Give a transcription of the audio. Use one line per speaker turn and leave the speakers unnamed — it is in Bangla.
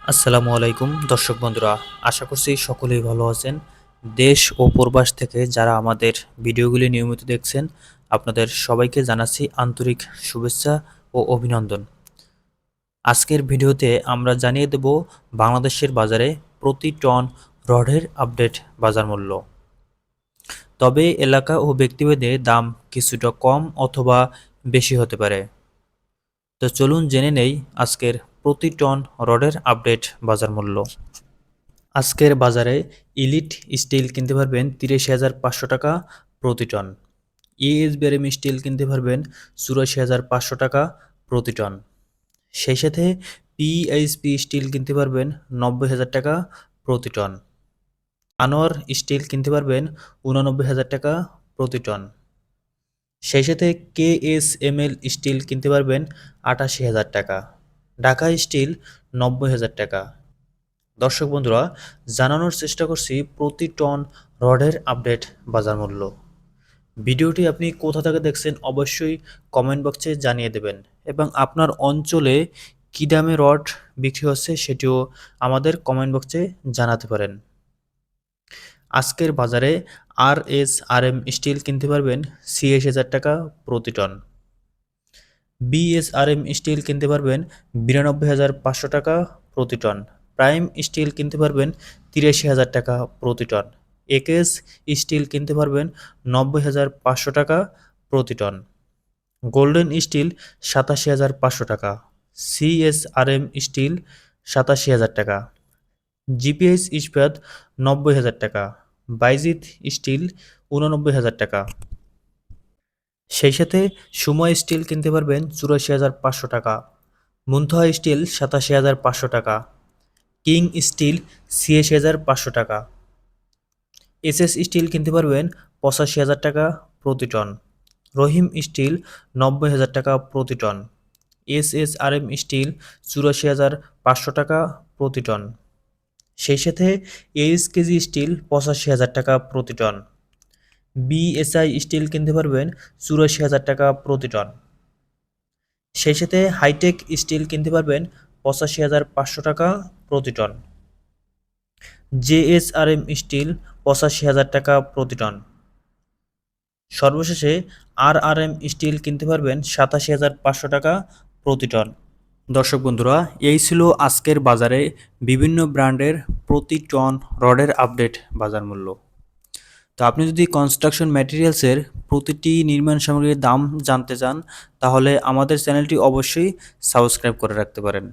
আসসালামু আলাইকুম। দর্শক বন্ধুরা, আশা করছি সকলেই ভালো আছেন। দেশ ও প্রবাস থেকে যারা আমাদের ভিডিওগুলি নিয়মিত দেখছেন, আপনাদের সবাইকে জানাচ্ছি আন্তরিক শুভেচ্ছা ও অভিনন্দন। আজকের ভিডিওতে আমরা জানিয়ে দেব বাংলাদেশের বাজারে প্রতি টন রডের আপডেট বাজার মূল্য। তবে এলাকা ও ব্যক্তিভেদে দাম কিছুটা কম অথবা বেশি হতে পারে। তো চলুন জেনে নেই আজকের প্রতি টন রডের আপডেট বাজার মূল্য। আজকের বাজারে ইলিট স্টিল কিনতে পারবেন তিরিশ হাজার পাঁচশো টাকা প্রতি টন। ইএস বেরেম স্টিল কিনতে পারবেন চুরাশি হাজার পাঁচশো টাকা প্রতি টন। সেই সাথে পিএইচপি স্টিল কিনতে পারবেন নব্বই হাজার টাকা প্রতি টন। আনোয়ার স্টিল কিনতে পারবেন উনানব্বই হাজার টাকা প্রতি টন। সেই সাথে K S M L steel কিনতে পারবেন আটাশি হাজার টাকা। ঢাকা স্টিল নব্বই হাজার টাকা। দর্শক বন্ধুরা, জানানোর চেষ্টা করছি প্রতি টন রডের আপডেট বাজার মূল্য। ভিডিওটি আপনি কোথা থেকে দেখছেন অবশ্যই কমেন্ট বক্সে জানিয়ে দেবেন এবং আপনার অঞ্চলে কী দামে রড বিক্রি হচ্ছে সেটিও আমাদের কমেন্ট বক্সে জানাতে পারেন। আজকের বাজারে R S R M steel কিনতে পারবেন ছিয়াশি হাজার টাকা প্রতি টন। বিএসআরএম স্টিল কিনতে পারবেন বিরানব্বই হাজার পাঁচশো টাকা প্রতি টন। প্রাইম স্টিল কিনতে পারবেন তিরাশি হাজার টাকা প্রতি টন। একেস স্টিল কিনতে পারবেন নব্বই হাজার পাঁচশো টাকা প্রতি টন। গোল্ডেন স্টিল সাতাশি হাজার পাঁচশো টাকা। সিএসআরএম স্টিল সাতাশি হাজার টাকা। জিপিএস ইস্পাত নব্বই হাজার টাকা। বাইজিত স্টিল উননব্বই হাজার টাকা। সেই সাথে সময় স্টিল কিনতে পারবেন চুরাশি হাজার পাঁচশো টাকা, মুন্থা স্টিল সাতাশি হাজার পাঁচশো টাকা, কিং স্টিল ছিয়াশি হাজার পাঁচশো টাকা। এসএস স্টিল কিনতে পারবেন পঁচাশি হাজার টাকা প্রতি টন, রহিম স্টিল নব্বই হাজার টাকা প্রতি ton S S R M steel চুরাশি হাজার পাঁচশো টাকা প্রতি টন। সেই সাথে এইচ কেজি স্টিল পঁচাশি হাজার টাকা প্রতি টন। বিএসআই স্টিল কিনতে পারবেন চুরাশি হাজার টাকা প্রতি টন। সেই সাথে হাইটেক স্টিল কিনতে পারবেন পঁচাশি হাজার পাঁচশো টাকা প্রতি টন। জেএসআরএম স্টিল পঁচাশি হাজার টাকা প্রতি টন। সর্বশেষে আর আর এম স্টিল কিনতে পারবেন সাতাশি হাজার পাঁচশো টাকা প্রতি টন। দর্শক বন্ধুরা, এই ছিল আজকের বাজারে বিভিন্ন ব্র্যান্ডের প্রতি টন রডের আপডেট বাজার মূল্য। তো আপনি যদি কনস্ট্রাকশন ম্যাটেরিয়ালসের প্রতিটি নির্মাণ সামগ্রীর দাম জানতে চান, তাহলে আমাদের চ্যানেলটি অবশ্যই সাবস্ক্রাইব করে রাখতে পারেন।